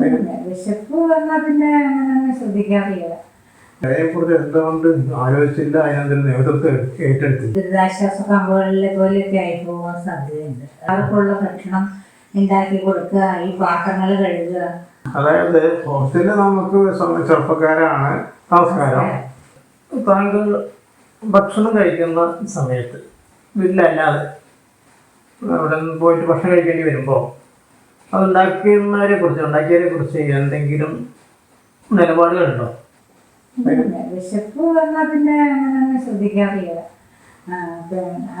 പിന്നെ വിശപ്പ് വന്നാൽ പിന്നെ അങ്ങനെ ശ്രദ്ധിക്കാറില്ല. അതിനെക്കുറിച്ച് എന്തുകൊണ്ട് ആലോചിച്ചില്ല? അതിനെന്തെങ്കിലും നേതൃത്വം ഏറ്റെടുത്തില്ല ദുരിതാശ്വാസ ക്യാമ്പുകളിലെ പോലെയൊക്കെ ആയി പോകാൻ സാധ്യതയുണ്ട്. അവർക്കുള്ള ഭക്ഷണം ഉണ്ടാക്കി കൊടുക്കുക ഈ പാത്രങ്ങൾ കഴുകുക. അതായത് ഹോസ്റ്റലിൽ നമുക്ക് ചെറുപ്പക്കാരാണ് നമസ്കാരം. താങ്കൾ ഭക്ഷണം കഴിക്കുന്ന സമയത്ത് വീട്ടിലല്ലാതെ അവിടെ നിന്ന് പോയിട്ട് ഭക്ഷണം കഴിക്കേണ്ടി വരുമ്പോൾ അതുണ്ടാക്കുന്നവരെ കുറിച്ച് ഉണ്ടാക്കിയവരെ കുറിച്ച് എന്തെങ്കിലും നിലപാടുകളുണ്ടോ വിശപ്പ് വന്നാൽ പിന്നെ അങ്ങനെ ശ്രദ്ധിക്കാറില്ല.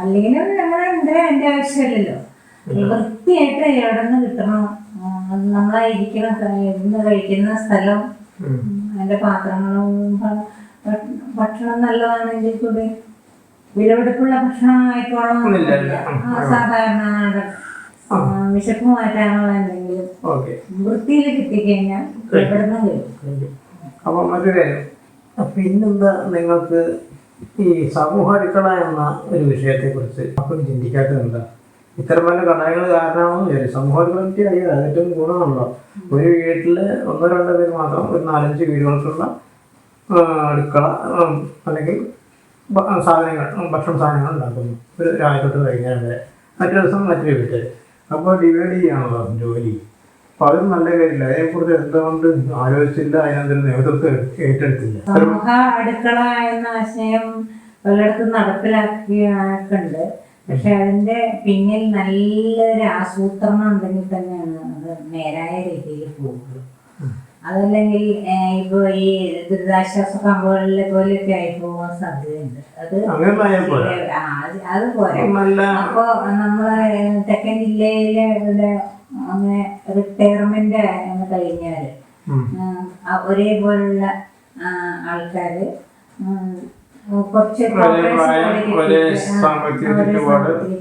അല്ലെങ്കിലും ഞങ്ങളെ എന്താ എന്റെ ആവശ്യമില്ലല്ലോ വൃത്തിയായിട്ട് എവിടെ നിന്ന് കിട്ടണം ആ, നമ്മളെ ഇരിക്കുന്ന സ്ഥ- കഴിക്കുന്ന സ്ഥലം അതിന്റെ പാത്രങ്ങളും ഭക്ഷണം നല്ലതാണെങ്കിൽ കൂടി വിലപിടിപ്പുള്ള ഭക്ഷണം ആയിക്കോളണം ഇല്ല, ഇല്ല. ആ, സാധാരണ വിശപ്പ് മാറ്റാനുള്ള എന്തെങ്കിലും വൃത്തിയിൽ കിട്ടിക്കഴിഞ്ഞാൽ കഴിക്കും. അപ്പോൾ മറ്റൊരു കാര്യം. പിന്നെന്താ നിങ്ങൾക്ക് ഈ സമൂഹ അടുക്കള എന്ന ഒരു വിഷയത്തെക്കുറിച്ച് അപ്പം ചിന്തിക്കാത്തത് എന്താ ഇത്തരം പല കടകൾ കാരണമാണെന്ന് വിചാരിച്ചു സമൂഹ അടുക്കള അറിയാം. ഏറ്റവും ഗുണമാണല്ലോ ഒരു വീട്ടിൽ ഒന്നോ രണ്ടോ പേര് മാത്രം ഒരു നാലഞ്ച് വീടുകൾക്കുള്ള അടുക്കള അല്ലെങ്കിൽ സാധനങ്ങൾ ഭക്ഷണ സാധനങ്ങൾ ഉണ്ടാക്കുന്നു. ഒരു രാവിലെ കഴിഞ്ഞാൽ വൈകുന്നേരം വരെ. മറ്റു ദിവസം മറ്റൊരു വീട്ടിൽ അപ്പോൾ ഡിവൈഡ് ചെയ്യാണല്ലോ ജോലി. അതൊരു നല്ല കാര്യമില്ല അതിനെക്കുറിച്ച് എന്തുകൊണ്ട് ആലോചിച്ചില്ല. അതിനെന്തെങ്കിലും നേതൃത്വം ഏറ്റെടുത്തില്ല. സമൂഹ അടുക്കള എന്ന ആശയം പലയിടത്തും നടപ്പിലാക്കിയാക്കുണ്ട് പക്ഷെ അതിന്റെ പിന്നിൽ നല്ലൊരു ആസൂത്രണം ഉണ്ടെങ്കിൽ തന്നെയാണ് അത് നേരായ രീതിയിൽ പോകുള്ളൂ അതല്ലെങ്കിൽ ഇപ്പോ ഈ ദുരിതാശ്വാസ കമ്പുകളിലെ പോലെയൊക്കെ ആയി പോകാൻ സാധ്യതയുണ്ട്. അത്. അത് പോരെ. അപ്പോ നമ്മളെ തെക്കൻ ജില്ലയിലെ അങ്ങനെ റിട്ടയർമെന്റ് കഴിഞ്ഞാൽ ഒരേപോലുള്ള ആൾക്കാര് കുറച്ച്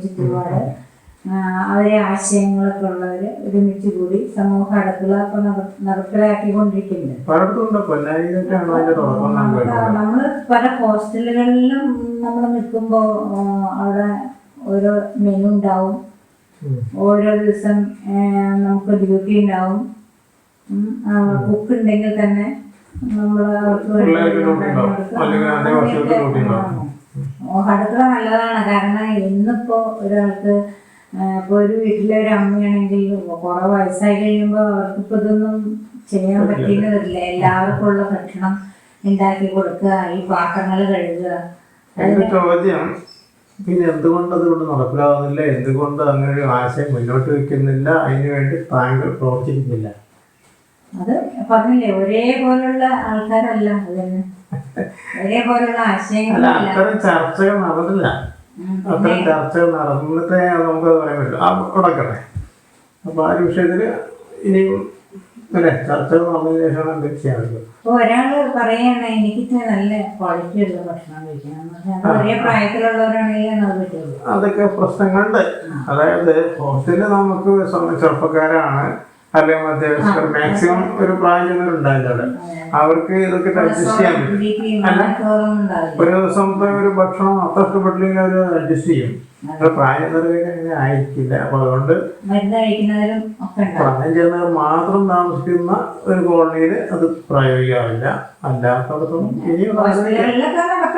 ചുറ്റുപാട്. ഒരേ ആശയങ്ങളൊക്കെ ഉള്ളവര് ഒരുമിച്ച് കൂടി സമൂഹ അടുക്കള ഇപ്പൊ നട- നടപ്പിലാക്കിക്കൊണ്ടിരിക്കുന്നുണ്ട്. പലയിടത്തും ഉണ്ട് കൊല്ലായിരൊക്കെയാണ് അതിന്റെ തുടക്കം നാം കേട്ടത് നമ്മൾ പല ഹോസ്റ്റലുകളിലും നമ്മൾ നിൽക്കുമ്പോ അവിടെ ഓരോ മെനു ഉണ്ടാവും. ഓരോ ദിവസം നമുക്ക് ഡ്യൂട്ടി ഉണ്ടാവും. കുക്ക് ഉണ്ടെങ്കിൽ തന്നെ നമ്മൾ അവർക്ക് വേണ്ടി അടുക്കള നല്ലതാണ്. കാരണം ഇന്നിപ്പോ ഒരാൾക്ക് ഇപ്പൊ ഒരു വീട്ടിലെ ഒരു അമ്മയാണെങ്കിൽ കുറെ വയസ്സായി കഴിയുമ്പോൾ അവർക്ക് ഇപ്പൊ ഇതൊന്നും ചെയ്യാൻ പറ്റിയെന്ന് വരില്ല. എല്ലാവർക്കും ഉള്ള ഭക്ഷണം ഉണ്ടാക്കി കൊടുക്കുക ഈ പാത്രങ്ങൾ കഴുകുക. ചോദ്യം പിന്നെ എന്തുകൊണ്ട് അതുകൊണ്ട് നടപ്പിലാവുന്നില്ല? എന്തുകൊണ്ട് അങ്ങനെ ഒരു ആശയം മുന്നോട്ട് വെക്കുന്നില്ല? അതിനു വേണ്ടി താങ്കൾ പ്രവർത്തിക്കുന്നില്ല. അത് പറഞ്ഞില്ലേ ഒരേപോലുള്ള ആൾക്കാരല്ല അതന്നെ ഒരേപോലുള്ള ആശയങ്ങളല്ല. അത്തരം ചർച്ചകൾ നടന്നില്ല. അത്തരം ചർച്ചകൾ നടന്നിട്ടേ നമുക്ക് പറയാൻ പറ്റുള്ളൂ ആ ഉടക്കട്ടെ അപ്പൊ ആ ഒരു വിഷയത്തിൽ ഇനിയും അല്ലേ ചർച്ചകൾ നടന്നതിന് ശേഷമാണ് എന്ത് ചെയ്യാൻ ഒരാൾ പറയാണ് എനിക്ക് നല്ല ക്വാളിറ്റി ഉള്ള ഭക്ഷണം കഴിക്കണം. എന്ന് പറഞ്ഞാൽ അത് ഒരേ പ്രായത്തിലുള്ളവരാണെങ്കിലും അത് പറ്റുള്ളൂ. അതൊക്കെ പ്രശ്നങ്ങളുണ്ട്. അതായത് ഹോസ്റ്റലിൽ നമുക്ക് ചെറുപ്പക്കാരാണ്. അല്ലെങ്കിൽ മധ്യവയസ്കർ മാക്സിമം ഒരു പ്രായം ചെന്നവരുണ്ടാവില്ല അവിടെ. അവർക്ക് ഇതൊക്കെ അഡ്ജസ്റ്റ് ചെയ്യാൻ പറ്റും. ഉണ്ടാവില്ല. ഒരു ദിവസത്തെ ഒരു ഭക്ഷണം അത്ര ഇഷ്ടപ്പെട്ടില്ലെങ്കിൽ അവർ അഡ്ജസ്റ്റ് ചെയ്യും. പ്രായം ചെന്നവർക്ക് അങ്ങനെ ആയിരിക്കില്ല. അപ്പൊ അതുകൊണ്ട് പ്രായം ചെന്നവർ മാത്രം താമസിക്കുന്ന ഒരു കോളനിയിൽ അത് പ്രയോഗിക്കാറില്ല. അല്ലാത്തടത്തോളം നടക്കണം